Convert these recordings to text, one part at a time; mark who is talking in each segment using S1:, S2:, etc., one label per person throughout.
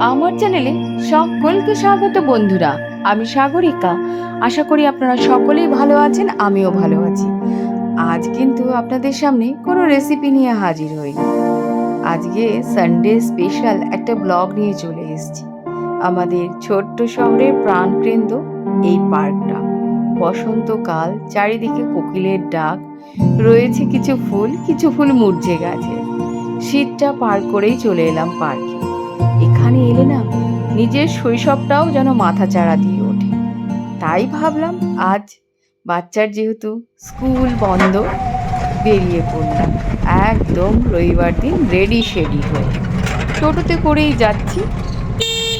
S1: আমার চ্যানেলে সকলকে স্বাগত বন্ধুরা। আমি সাগরিকা। আশা করি আপনারা সকলেই ভালো আছেন, আমিও ভালো আছি। আজ কিন্তু আপনাদের সামনে কোনো রেসিপি নিয়ে হাজির হইনি আজকে সানডে স্পেশাল একটা ব্লগ নিয়ে চলে এসেছি। আমাদের ছোট্ট শহরের প্রাণকেন্দ্র এই পার্কটা। বসন্তকাল, চারিদিকে কোকিলের ডাক, রয়েছে কিছু ফুল কিছু ফুল মূর্ঝে গেছে শীতটা পার করেই চলে এলাম পার্কে। এখানে এলে না নিজের শৈশবটাও যেন মাথা চাড়া দিয়ে ওঠে। তাই ভাবলাম আজ বাচ্চার যেহেতু স্কুল বন্ধ, বেরিয়ে পড়লাম। একদম রবিবার দিন রেডি শেডি হয়ে। টোটোতে করেই যাচ্ছি।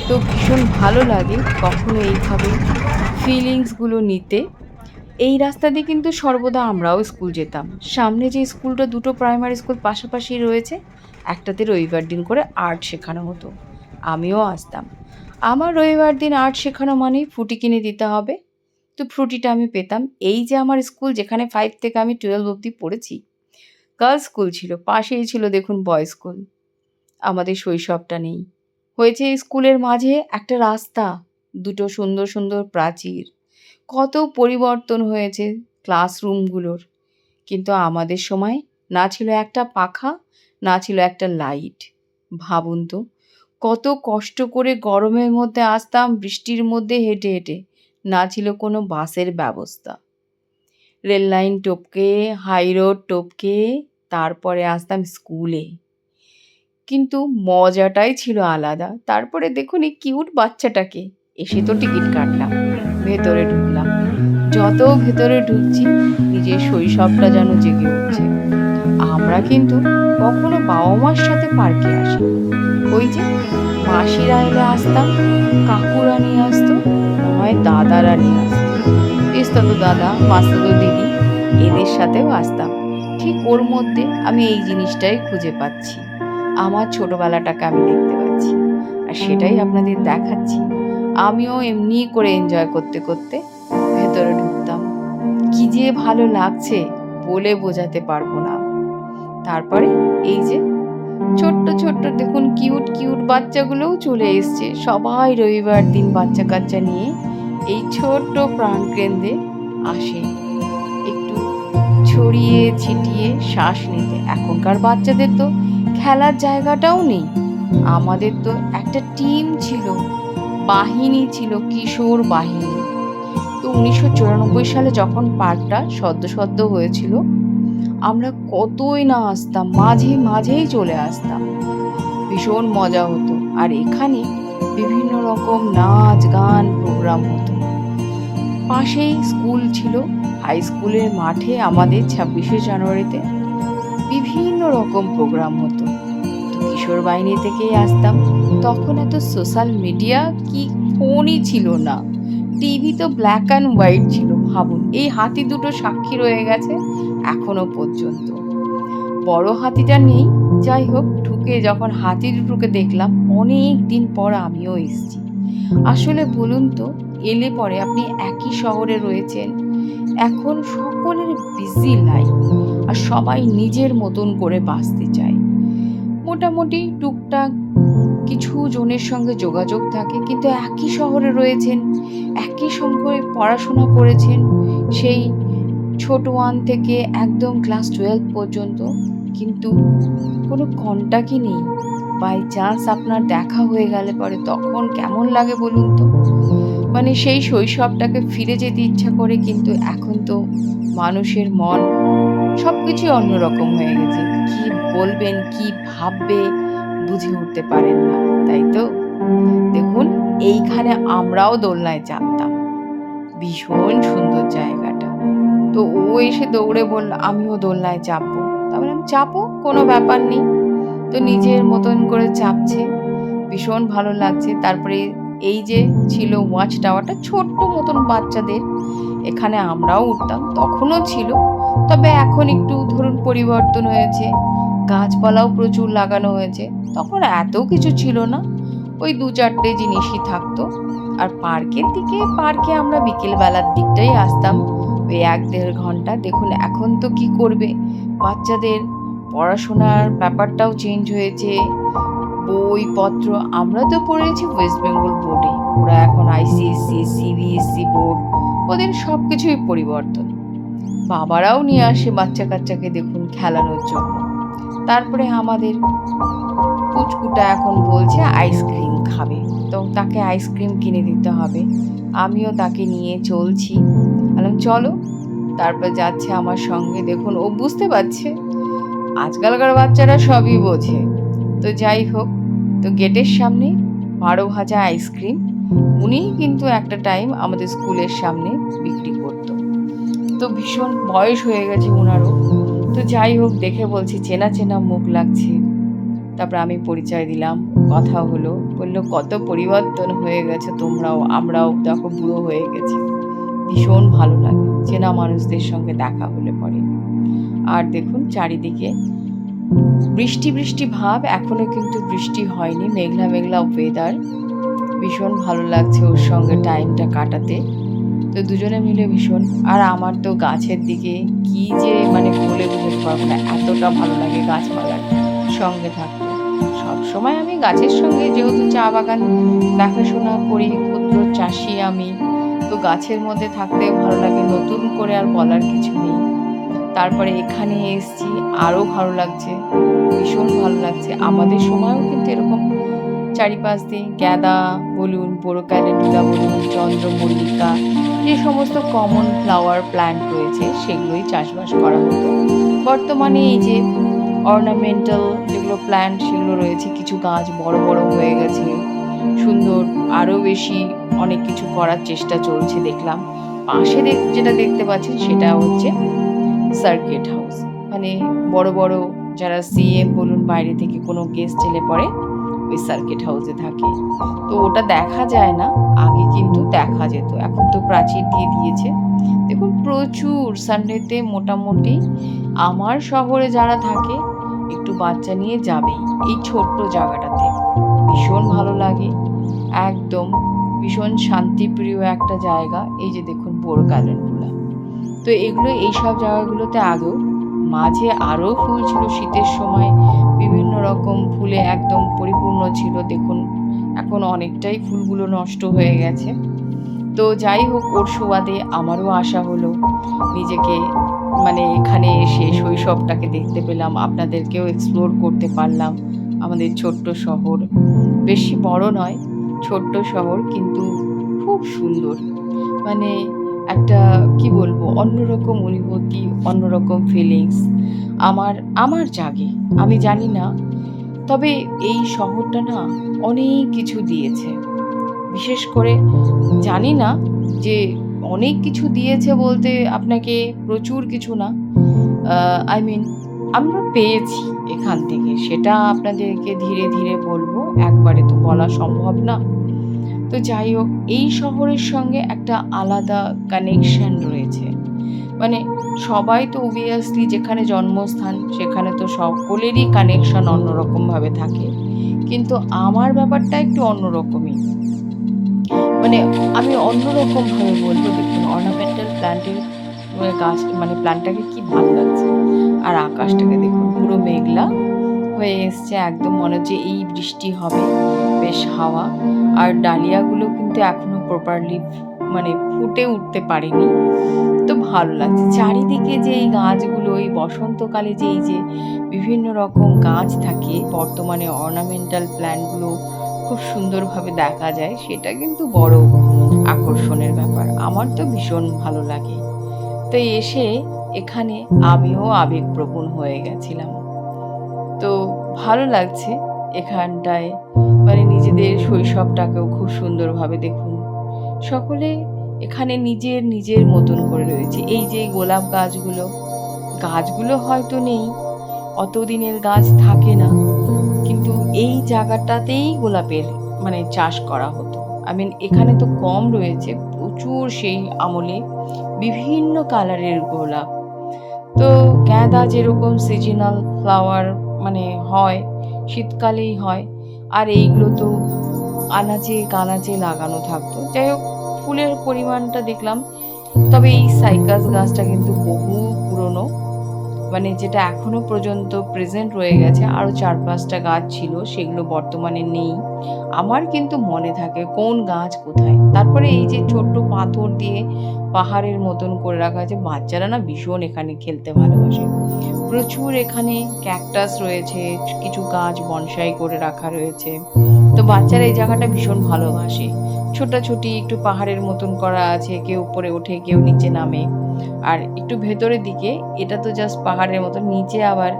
S1: তো ভীষণ ভালো লাগে কখনো এইভাবে ফিলিংসগুলো নিতে। এই রাস্তা দিয়ে কিন্তু সর্বদা আমরাও স্কুল যেতাম। সামনে যে স্কুলটা দুটো প্রাইমারি স্কুল পাশাপাশি রয়েছে, একটাতে রবিবার দিন করে আর্ট শেখানো হতো। আমিও আসতাম। আমার রবিবার দিন আর্ট শেখানো মানেই ফুটি কিনে দিতে হবে। তো ফ্রুটিটা আমি পেতাম এই যে আমার স্কুল যেখানে ফাইভ থেকে আমি টুয়েলভ অবধি পড়েছি। গার্লস স্কুল ছিল, পাশেই ছিল দেখুন বয়েজ স্কুল আমাদের শৈশবটা নেই। হয়েছে স্কুলের মাঝে একটা রাস্তা, দুটো সুন্দর সুন্দর প্রাচীর। কত পরিবর্তন হয়েছে ক্লাসরুমগুলোর কিন্তু আমাদের সময় না ছিল একটা পাখা, না ছিল একটা লাইট ভাবুন তো। কত কষ্ট করে গরমের মধ্যে আসতাম, বৃষ্টির মধ্যে হেঁটে হেঁটে। না ছিল কোনো বাসের ব্যবস্থা। রেল লাইন টপকে, হাই রোড টপকে, তারপরে আসতাম স্কুলে। কিন্তু মজাটাই ছিল আলাদা। তারপরে দেখুন এই কিউট বাচ্চাটাকে। এসে তো টিকিট কাটলাম, ভেতরে ঢুকলাম। যত ভেতরে ঢুকছি, নিজের শৈশবটা যেন জেগে উঠছে। আমরা কিন্তু কখনো বাবা মার সাথে পার্কে আসি ওই যে মাসিরা এলে আসতাম কাকুরা নিয়ে আসতো, নয় দাদারা নিয়ে আসতো পিস্তত দাদা মাস্তত দিদি, এদের সাথেও আসতাম। ঠিক ওর মধ্যে আমি এই জিনিসটাই খুঁজে পাচ্ছি। আমার ছোটবেলাটাকে আমি দেখতে পাচ্ছি। আর সেটাই আপনাদের দেখাচ্ছি। আমিও এমনি করে এনজয় করতে করতে ভেতরে ঢুকতাম। কি যে ভালো লাগছে বলে বোঝাতে পারব না। তারপরে এই যে ছোট্ট ছোট্ট দেখুন কিউট কিউট বাচ্চাগুলোও চলে এসছে। সবাই রবিবার দিন বাচ্চা কাচ্চা নিয়ে এই ছোট্ট প্রাণকেন্দ্রে আসে। একটু ছড়িয়ে ছিটিয়ে শ্বাস নিতে। এখনকার বাচ্চাদের তো খেলার জায়গাটাও নেই। আমাদের তো একটা টিম ছিল। বাহিনী ছিল, কিশোর বাহিনী। তো উনিশশো চুরানব্বই সালে যখন পার্কটা সদ্য সদ্য হয়েছিল আমরা কতই না আসতাম, মাঝে মাঝেই চলে আসতাম। ভীষণ মজা হতো। আর এখানে বিভিন্ন রকম নাচ, গান প্রোগ্রাম হতো। পাশেই স্কুল ছিল। হাই স্কুলের মাঠে আমাদের ছাব্বিশে জানুয়ারিতে বিভিন্ন রকম প্রোগ্রাম হতো। কিশোর বাহিনী থেকেই আসতাম। তখন এত সোশ্যাল মিডিয়া কি ফোনই ছিল না। টিভি তো ব্ল্যাক অ্যান্ড হোয়াইট ছিল, ভাবুন। এই হাতি দুটো সাক্ষী রয়ে গেছে। এখনও পর্যন্ত। বড় হাতিটা নেই, যাই হোক, ঢুকে যখন হাতি দুটোকে দেখলাম, অনেক দিন পর আমিও এসেছি। আসলে বলুন তো, এলে পরে আপনি একই শহরে রয়েছেন। এখন সকলের বিজি লাইফ আর সবাই নিজের মতন করে বাঁচতে চায়। মোটামুটি টুকটাক কিছু জনের সঙ্গে যোগাযোগ থাকে, কিন্তু একই শহরে রয়েছেন, একই সঙ্গে পড়াশোনা করেছেন, সেই ছোট ওয়ান থেকে একদম ক্লাস টুয়েলভ পর্যন্ত, কিন্তু কোনো কন্টাক্টই নেই? বাই চান্স আপনার দেখা হয়ে গেলে পরে তখন কেমন লাগে বলুন তো? মানে সেই শৈশবটাকে ফিরে যেতে ইচ্ছা করে, কিন্তু এখন তো মানুষের মন সব কিছুই অন্যরকম হয়ে গেছে। কি বলবেন, কি ভাববে বুঝে উঠতে পারেন না, তাই তো? দেখুন, এইখানে আমরাও দোলনায় চাপতাম ভীষণ সুন্দর জায়গাটা তো ও এসে দৌড়ে বলল, আমিও দোলনায় চাপবো। তারপরে আমি, চাপো? কোনো ব্যাপার নেই। তো নিজের মতন করে চাপছে। ভীষণ ভালো লাগছে। তারপরে এই যে ছিল ওয়াচ টাওয়ারটা, ছোট্ট মতন বাচ্চাদের, এখানে আমরাও উঠতাম, তখনও ছিল। তবে এখন একটু ধরুন পরিবর্তন হয়েছে, গাছপালাও প্রচুর লাগানো হয়েছে। তখন এত কিছু ছিল না। ওই দু চারটে জিনিসই থাকতো। আর পার্কের দিকে, পার্কে আমরা বিকেলবেলার দিকটাই আসতাম। ওই এক দেড় ঘণ্টা। দেখুন, এখন তো কি করবে? বাচ্চাদের পড়াশোনার ব্যাপারটাও চেঞ্জ হয়েছে। বইপত্র, আমরা তো পড়েছি ওয়েস্ট বেঙ্গল বোর্ডে ওরা এখন আইসিএসসি সিবিএসসি বোর্ড ওদের সব কিছুই পরিবর্তন। বাবারাও নিয়ে আসে বাচ্চা কাচ্চাকে দেখুন খেলানোর জন্য। তারপরে আমাদের পুচকুটা এখন বলছে আইসক্রিম খাবে। তো তাকে আইসক্রিম কিনে দিতে হবে। আমিও তাকে নিয়ে চলছি। বললাম, চলো। তারপর যাচ্ছে আমার সঙ্গে, দেখুন, ও বুঝতে পারছে। আজকালকার বাচ্চারা সবই বোঝে। তো যাই হোক, তো গেটের সামনে বারো ভাজা আইসক্রিম, উনি কিন্তু একটা টাইম আমাদের স্কুলের সামনে বিক্রি করতো। তো ভীষণ বয়স হয়ে গেছে ওনারও তো যাই হোক, দেখে বলছি, চেনা চেনা মুখ লাগছে। তারপর আমি পরিচয় দিলাম, কথা হলো, বলল, কত পরিবর্তন হয়ে গেছে তোমরাও, আমরাও দেখো বুড়ো হয়ে গেছি। ভীষণ ভালো লাগে। চেনা মানুষদের সঙ্গে দেখা হলে পরে। আর দেখুন, চারিদিকে বৃষ্টি বৃষ্টি ভাব। এখনও কিন্তু বৃষ্টি হয়নি। মেঘলা মেঘলা ওয়েদার ভীষণ ভালো লাগছে ওর সঙ্গে টাইমটা কাটাতে। তো দুজনে মিলে ভীষণ। আর আমার তো গাছের দিকে কি যে মানে বলে বুঝতে পারব এতটা ভালো লাগে গাছপালার সঙ্গে থাকতে। সব সময় আমি গাছের সঙ্গে যেহেতু চা বাগান দেখাশোনা করি, ক্ষুদ্র চাষি আমি। তো গাছের মধ্যে থাকতে ভালো লাগে, নতুন করে আর বলার কিছু নেই। তারপরে এখানে এসছি, আরও ভালো লাগছে, ভীষণ ভালো লাগছে। আমাদের সময়ও কিন্তু এরকম চারিপাশ দিয়ে গ্যাদা বলুন বড় ক্যালেন্ডুলা বলুন, চন্দ্রমল্লিকা, যে সমস্ত কমন ফ্লাওয়ার প্ল্যান্ট রয়েছে, সেগুলোই চাষবাস করা হতো। বর্তমানে এই যে অর্নামেন্টাল যেগুলো প্ল্যান্ট সেগুলো রয়েছে, কিছু গাছ বড় বড় হয়ে গেছে। সুন্দর, আরও বেশি অনেক কিছু করার চেষ্টা চলছে দেখলাম। পাশে যেটা দেখতে পাচ্ছেন সেটা হচ্ছে সার্কিট হাউস মানে বড় বড় যারা সিএম বলুন, বাইরে থেকে কোনো গেস্ট এলে পরে ওই সার্কিট হাউসে থাকে। তো ওটা দেখা যায় না, আগে কিন্তু দেখা যেত। এখন তো প্রাচীর দিয়ে দিয়েছে। দেখুন, প্রচুর সানডেতে মোটামুটি আমার শহরে যারা থাকে, একটু বাচ্চা নিয়ে যাবেই। এই ছোট্ট জায়গাটাতে। ভীষণ ভালো লাগে। একদম ভীষণ শান্তিপ্রিয় একটা জায়গা। এই যে দেখুন, বোর গার্ডেনগুলো তো এগুলো এইসব জায়গাগুলোতে আগেও মাঝে আরও ফুল ছিল শীতের সময়। বিভিন্ন রকম ফুলে একদম পরিপূর্ণ ছিল। দেখুন, এখন অনেকটাই ফুলগুলো নষ্ট হয়ে গেছে। তো যাই হোক, ওর সুবাদে আমারও আশা হলো নিজেকে মানে এখানে এসে শৈশবটাকে দেখতে পেলাম। আপনাদেরকেও এক্সপ্লোর করতে পারলাম। আমাদের ছোট্ট শহর। বেশি বড় নয় ছোট্ট শহর কিন্তু খুব সুন্দর। মানে একটা, কি বলব, অন্যরকম অনুভূতি, অন্যরকম ফিলিংস আমার আমার জাগে। আমি জানি না, তবে এই শহরটা না অনেক কিছু দিয়েছে। বিশেষ করে জানি না যে অনেক কিছু দিয়েছে বলতে আপনাকে প্রচুর কিছু না। আই মিন আমরা পেয়েছি এখান থেকে। সেটা আপনাদেরকে ধীরে ধীরে বলব, একবারে তো বলা সম্ভব না। তো যাই হোক, এই শহরের সঙ্গে একটা আলাদা কানেকশন রয়েছে। মানে সবাই তো অবভিয়াসলি যেখানে জন্মস্থান, সেখানে তো সকলেরই কানেকশন অন্যরকমভাবে থাকে। কিন্তু আমার ব্যাপারটা একটু অন্যরকমই। মানে আমি অন্যরকমভাবে বলব, দেখুন অর্নামেন্টাল প্ল্যান্টের গাছ মানে প্ল্যান্টটাকে কি ভালো লাগছে। আর আকাশটাকে দেখুন, পুরো মেঘলা হয়ে এসছে, একদম মনে হচ্ছে এই বৃষ্টি হবে। বেশ হাওয়া। আর ডালিয়াগুলো কিন্তু এখনও প্রপারলি মানে ফুটে উঠতে পারেনি। তো ভালো লাগছে। চারিদিকে যে এই গাছগুলো, এই বসন্তকালে যে এই যে বিভিন্ন রকম গাছ থাকে, বর্তমানে অর্নামেন্টাল প্ল্যান্টগুলো খুব সুন্দরভাবে দেখা যায়, সেটা কিন্তু বড় আকর্ষণের ব্যাপার। আমার তো ভীষণ ভালো লাগে। তো এসে এখানে আমিও আবেগপ্রবণ হয়ে গেছিলাম। তো ভালো লাগছে এখানটায়। মানে নিজেদের শৈশবটাকেও খুব সুন্দরভাবে দেখুন। সকলে এখানে নিজের নিজের মতন করে রয়েছে। এই যে গোলাপ গাছগুলো গাছগুলো হয়তো নেই অত দিনের গাছ থাকে না, কিন্তু এই জায়গাটাতেই গোলাপের মানে চাষ করা হতো। আই মিন এখানে তো কম রয়েছে, প্রচুর সেই আমলে বিভিন্ন কালারের গোলাপ। তো গাঁদা যেরকম সিজনাল ফ্লাওয়ার মানে হয়, শীতকালেই হয়, আর এইগুলো তো আনাচে কানাচে লাগানো থাকতো। যাই হোক, ফুলের পরিমাণটা দেখলাম, তবে এই সাইকাস গাছটা কিন্তু বহু পুরনো মানে যেটা এখনও পর্যন্ত প্রেজেন্ট রয়ে গেছে, আরও চার পাঁচটা গাছ ছিল, সেগুলো বর্তমানে নেই। আমার কিন্তু মনে থাকে কোন গাছ কোথায়। তারপরে এই যে ছোট্ট পাথর দিয়ে পাহাড়ের মতন করে রাখা আছে বাচ্চারা না ভীষণ এখানে খেলতে ভালোবাসে। প্রচুর এখানে ক্যাকটাস রয়েছে, কিছু গাছ বনসাই করে রাখা রয়েছে। তো বাচ্চারা এই জায়গাটা ভীষণ ভালোবাসে। ছোটাছুটি একটু পাহাড়ের মতন করা আছে, কেউ উপরে ওঠে, কেউ নিচে নামে। আর একটু ভেতরের দিকে, এটা তো জাস্ট পাহাড়ের মতন, নিচে আবার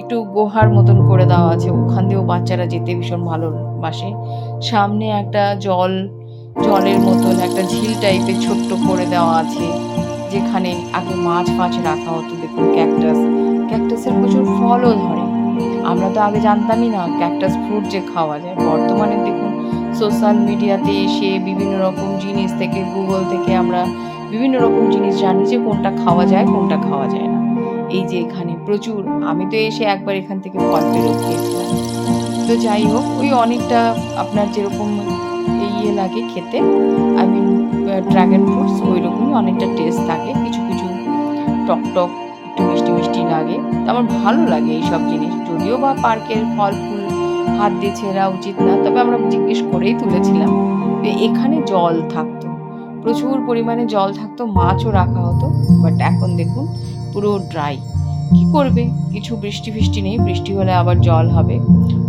S1: একটু গুহার মতন করে দেওয়া আছে। ওখান দিয়েও বাচ্চারা যেতে ভীষণ ভালোবাসে। সামনে একটা জল জলের মতন একটা ঝিল টাইপের ছোট্ট করে দেওয়া আছে, যেখানে আগে মাছ ফাছ রাখা হতো, দেখুন ক্যাকটাস ক্যাকটাসের প্রচুর ফলও ধরে। আমরা তো আগে জানতামই না ক্যাকটাস ফ্রুট যে খাওয়া যায়। বর্তমানে দেখুন সোশ্যাল মিডিয়াতে এসে বিভিন্ন রকম জিনিস থেকে গুগল থেকে আমরা বিভিন্ন রকম জিনিস জানি যে কোনটা খাওয়া যায়, কোনটা খাওয়া যায় না। এই যে এখানে প্রচুর, আমি তো এসে একবার এখান থেকে ফল দিয়েছিলাম তো যাই হোক, ওই অনেকটা আপনার যেরকম ইয়ে লাগে খেতে। আই মিন ড্রাগন ফ্রুটস ওই রকমই অনেকটা টেস্ট থাকে। কিছু কিছু টক টক, একটু মিষ্টি মিষ্টি লাগে। আমার ভালো লাগে এই সব জিনিস। যদিও বা পার্কের ফল ফুল, হাত দিয়ে ছেঁড়া উচিত না, তবে আমরা জিজ্ঞেস করেই তুলেছিলাম এখানে জল থাকতো। প্রচুর পরিমাণে জল থাকতো, মাছও রাখা হতো বাট এখন দেখুন, পুরো ড্রাই কি করবে? কিছু বৃষ্টি ফিষ্টি নেই, বৃষ্টি হলে আবার জল হবে।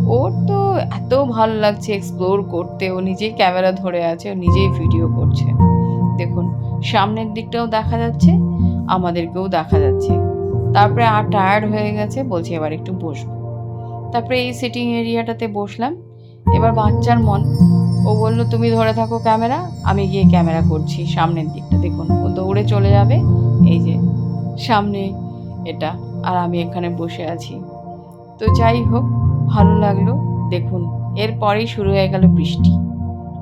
S1: ওর তো এত ভালো লাগছে এক্সপ্লোর করতে, ও নিজেই ক্যামেরা ধরে আছে, ও নিজেই ভিডিও করছে। দেখুন, সামনের দিকটাও দেখা যাচ্ছে, আমাদেরকেও দেখা যাচ্ছে। তারপরে আর টায়ার্ড হয়ে গেছে, বলছি এবার একটু বসবো। তারপরে এই সিটিং এরিয়াটাতে বসলাম। এবার বাচ্চার মন, ও বলল, তুমি ধরে থাকো ক্যামেরা আমি গিয়ে ক্যামেরা করছি সামনের দিকটা। দেখুন, ও দৌড়ে চলে যাবে, এই যে সামনে এটা। আর আমি এখানে বসে আছি। তো যাই হোক, ভালো লাগল। দেখুন, এরপরেই শুরু হয়ে গেল বৃষ্টি।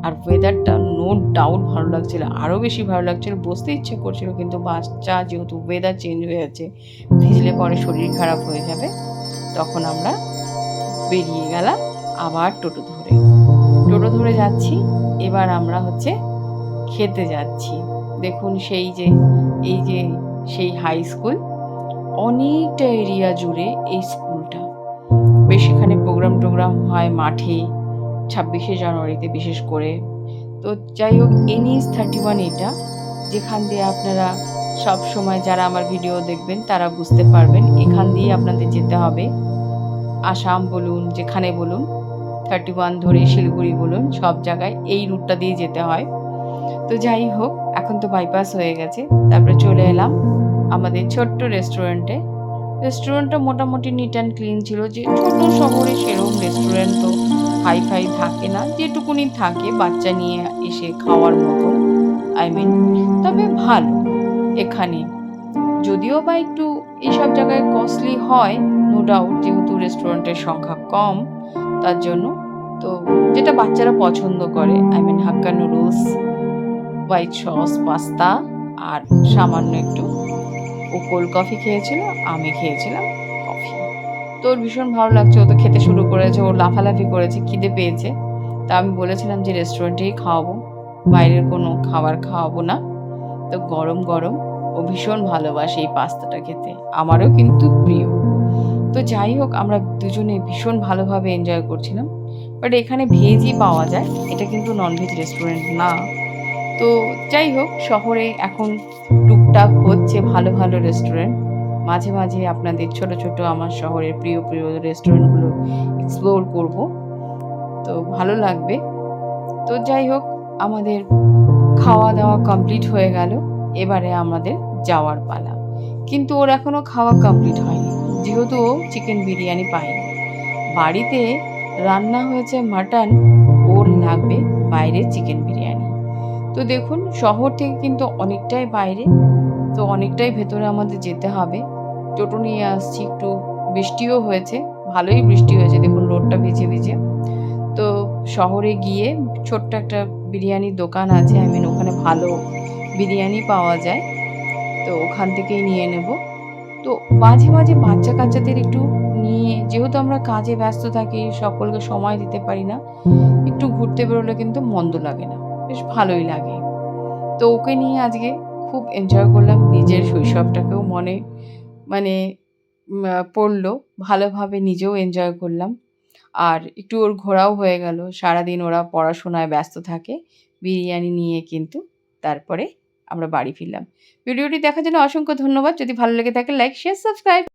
S1: আর ওয়েদারটা নো ডাউট ভালো লাগছিল। আরও বেশি ভালো লাগছিল, বসতে ইচ্ছে করছিল, কিন্তু বাচ্চা যেহেতু ওয়েদার চেঞ্জ হয়ে যাচ্ছে, ভিজলে পরে শরীর খারাপ হয়ে যাবে, তখন আমরা বেরিয়ে গেলাম আবার টোটো ধরে। টোটো ধরে যাচ্ছি, এবার আমরা হচ্ছে খেতে যাচ্ছি। দেখুন সেই যে, এই যে সেই হাই স্কুল অনেকটা এরিয়া জুড়ে এই স্কুলটা। বেশ এখানে প্রোগ্রাম টোগ্রাম হয় মাঠে, ছাব্বিশে জানুয়ারিতে বিশেষ করে। তো যাই হোক এনএস থার্টি ওয়ান এটা, যেখান দিয়ে আপনারা সব সময় যারা আমার ভিডিও দেখবেন, তারা বুঝতে পারবেন, এখান দিয়ে আপনাদের যেতে হবে। আসাম বলুন, যেখানে বলুন থার্টি ওয়ান ধরে শিলিগুড়ি বলুন, সব জায়গায় এই রুটটা দিয়ে যেতে হয়। তো যাই হোক, এখন তো বাইপাস হয়ে গেছে, তারপরে চলে এলাম। আমাদের ছোট্ট রেস্টুরেন্টে রেস্টুরেন্টটা মোটামুটি নিট অ্যান্ড ক্লিন ছিল, যে ছোট শহরে সেরকম রেস্টুরেন্ট তো হাই ফাই থাকে না, যেটুকুনি থাকে বাচ্চা নিয়ে এসে খাওয়ার মতো। আই মিন তবে ভালো এখানে। যদিও বা একটু এইসব জায়গায় কস্টলি হয় নো ডাউট যেহেতু রেস্টুরেন্টের সংখ্যা কম, তার জন্য তো যেটা বাচ্চারা পছন্দ করে। I mean hakka noodles white sauce pasta আর সামান্য একটু ও কোল্ড কফি খেয়েছিল, আমি খেয়েছিলাম কফি তো ওর ভীষণ ভালো লাগছে, ও তো খেতে শুরু করেছে, ও লাফালাফি করেছে, খিদে পেয়েছে। তা আমি বলেছিলাম যে রেস্টুরেন্টেই খাওয়াবো, বাইরের কোনো খাবার খাওয়াবো না। তো গরম গরম, ও ভীষণ ভালোবাসে এই পাস্তাটা খেতে, আমারও কিন্তু প্রিয়। তো যাই হোক, আমরা দুজনে ভীষণ ভালোভাবে এনজয় করছিলাম। বাট এখানে ভেজই পাওয়া যায়, এটা কিন্তু ননভেজ রেস্টুরেন্ট না। তো যাই হোক, শহরে এখন টুকটাক হচ্ছে ভালো ভালো রেস্টুরেন্ট মাঝে মাঝে আপনাদের ছোট ছোট আমার শহরের প্রিয় প্রিয় রেস্টুরেন্টগুলো এক্সপ্লোর করব। তো ভালো লাগবে। তো যাই হোক, আমাদের খাওয়া দাওয়া কমপ্লিট হয়ে গেল। এবারে আমাদের যাওয়ার পালা। কিন্তু ওর এখনও খাওয়া কমপ্লিট হয়নি। যেহেতু ও চিকেন বিরিয়ানি পায়নি। বাড়িতে রান্না হয়েছে মাটন ওর লাগবে বাইরে চিকেন বিরিয়ানি। তো দেখুন, শহর থেকে কিন্তু অনেকটাই বাইরে। তো অনেকটাই ভেতরে আমাদের যেতে হবে। টোটো নিয়ে আসছি, একটু বৃষ্টিও হয়েছে, ভালোই বৃষ্টি হয়েছে, দেখুন রোডটা ভিজে ভিজে। তো শহরে গিয়ে ছোট্ট একটা বিরিয়ানির দোকান আছে আই মিন ওখানে ভালো বিরিয়ানি পাওয়া যায়, তো ওখান থেকেই নিয়ে নেব। তো মাঝে মাঝে বাচ্চা কাচ্চাদের একটু নিয়ে, যেহেতু আমরা কাজে ব্যস্ত থাকি, সকলকে সময় দিতে পারি না, একটু ঘুরতে বেরোলে কিন্তু মন্দ লাগে না, বেশ ভালোই লাগে। তো ওকে নিয়ে আজকে খুব এনজয় করলাম। নিজের শৈশবটাকেও মনে মানে পড়ল। ভালোভাবে নিজেও এনজয় করলাম। আর একটু ওর ঘোরাও হয়ে গেল। সারাদিন ওরা পড়াশোনায় ব্যস্ত থাকে। বিরিয়ানি নিয়ে কিন্তু তারপরে আমরা বাড়ি ফিরলাম। ভিডিওটি দেখার জন্য অসংখ্য ধন্যবাদ। যদি ভালো লেগে থাকে লাইক শেয়ার সাবস্ক্রাইব